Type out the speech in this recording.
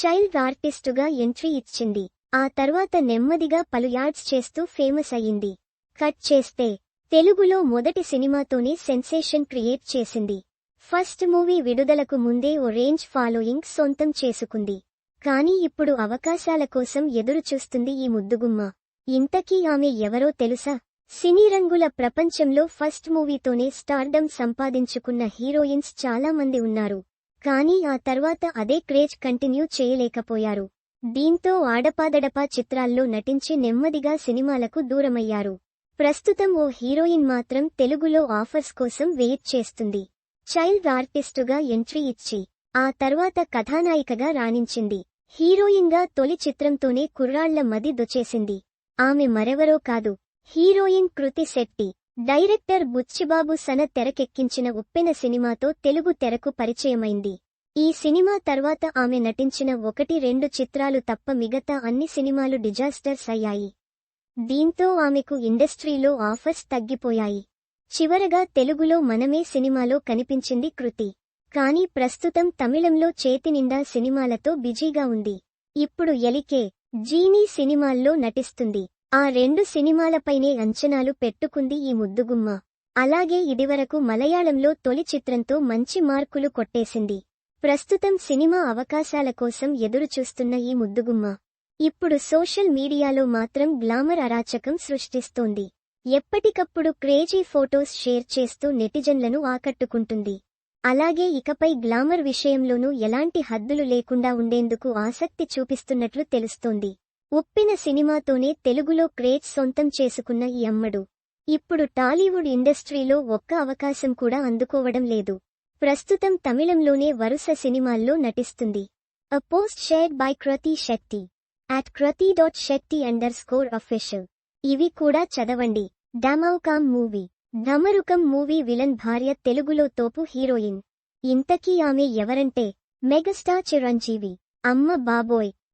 Child ఆర్టిస్టుగా entry ఇచ్చింది. ఆ తర్వాత నెమ్మదిగా పలు యాడ్స్ చేస్తూ ఫేమస్ అయింది కట్ చేస్తే తెలుగులో మొదటి సినిమాతోనే సెన్సేషన్ క్రియేట్ చేసింది. ఫస్ట్ మూవీ విడుదలకు ముందే ఓ రేంజ్ ఫాలోయింగ్ సొంతం చేసుకుంది. కానీ ఇప్పుడు అవకాశాల కోసం ఎదురు చూస్తుంది ఈ ముద్దుగుమ్మ. ఇంతకీ ఆమె ఎవరో తెలుసా? సినీ రంగుల ప్రపంచంలో ఫస్ట్ మూవీతోనే స్టార్డమ్ సంపాదించుకున్న హీరోయిన్స్ చాలా మంది ఉన్నారు. కానీ ఆ తర్వాత అదే క్రేజ్ కంటిన్యూ చేయలేకపోయారు. దీంతో ఆడపాదడపా చిత్రాల్లో నటించి నెమ్మదిగా సినిమాలకు దూరమయ్యారు. ప్రస్తుతం ఓ హీరోయిన్ మాత్రం తెలుగులో ఆఫర్స్ కోసం వెయిట్ చేస్తుంది. చైల్డ్ ఆర్టిస్టుగా ఎంట్రీ ఇచ్చి ఆ తర్వాత కథానాయికగా రాణించింది. హీరోయిన్గా తొలి చిత్రంతోనే కుర్రాళ్ళ మది దొచేసింది ఆమె మరెవరో కాదు. హీరోయిన్ కృతి శెట్టి. డైరెక్టర్ బుచ్చిబాబు సన తెరకెక్కించిన ఉప్పెన సినిమాతో తెలుగు తెరకు పరిచయమైంది. ఈ సినిమా తర్వాత ఆమె నటించిన ఒకటి రెండు చిత్రాలు తప్ప మిగతా అన్ని సినిమాలు డిజాస్టర్స్ అయ్యాయి. దీంతో ఆమెకు ఇండస్ట్రీలో ఆఫర్స్ తగ్గిపోయాయి. చివరగా తెలుగులో మనమే సినిమాలో కనిపించింది కృతి. కానీ ప్రస్తుతం తమిళంలో చేతినిండా సినిమాలతో బిజీగా ఉంది. ఇప్పుడు ఎలికే జీనీ సినిమాల్లో నటిస్తుంది. ఆ రెండు సినిమాలపైనే అంచనాలు పెట్టుకుంది ఈ ముద్దుగుమ్మ. అలాగే ఇదివరకు మలయాళంలో తొలి చిత్రంతో మంచి మార్కులు కొట్టేసింది. ప్రస్తుతం సినిమా అవకాశాల కోసం ఎదురుచూస్తున్న ఈ ముద్దుగుమ్మ. ఇప్పుడు సోషల్ మీడియాలో మాత్రం గ్లామర్ అరాచకం సృష్టిస్తోంది. ఎప్పటికప్పుడు క్రేజీ ఫోటోస్ షేర్ చేస్తూ నెటిజన్లను ఆకట్టుకుంటుంది. అలాగే ఇకపై గ్లామర్ విషయంలోనూ ఎలాంటి హద్దులు లేకుండా ఉండేందుకు ఆసక్తి చూపిస్తున్నట్లు తెలుస్తోంది. ఉప్పిన సినిమాతోనే తెలుగులో క్రేజ్ సొంతం చేసుకున్న ఈ అమ్మడు. ఇప్పుడు టాలీవుడ్ ఇండస్ట్రీలో ఒక్క అవకాశం కూడా అందుకోవడం లేదు. ప్రస్తుతం తమిళంలోనే వరుస సినిమాల్లో నటిస్తుంది. A post shared by Krithi Shetty at Krithi dot Shetty underscore official ఇవి కూడా చదవండి. Damarukam movie. Damarukam movie villain భార్య తెలుగులో తోపు హీరోయిన్. ఇంతకీ ఆమె ఎవరంటే? మెగాస్టార్ చిరంజీవి. అమ్మ బాబోయ్.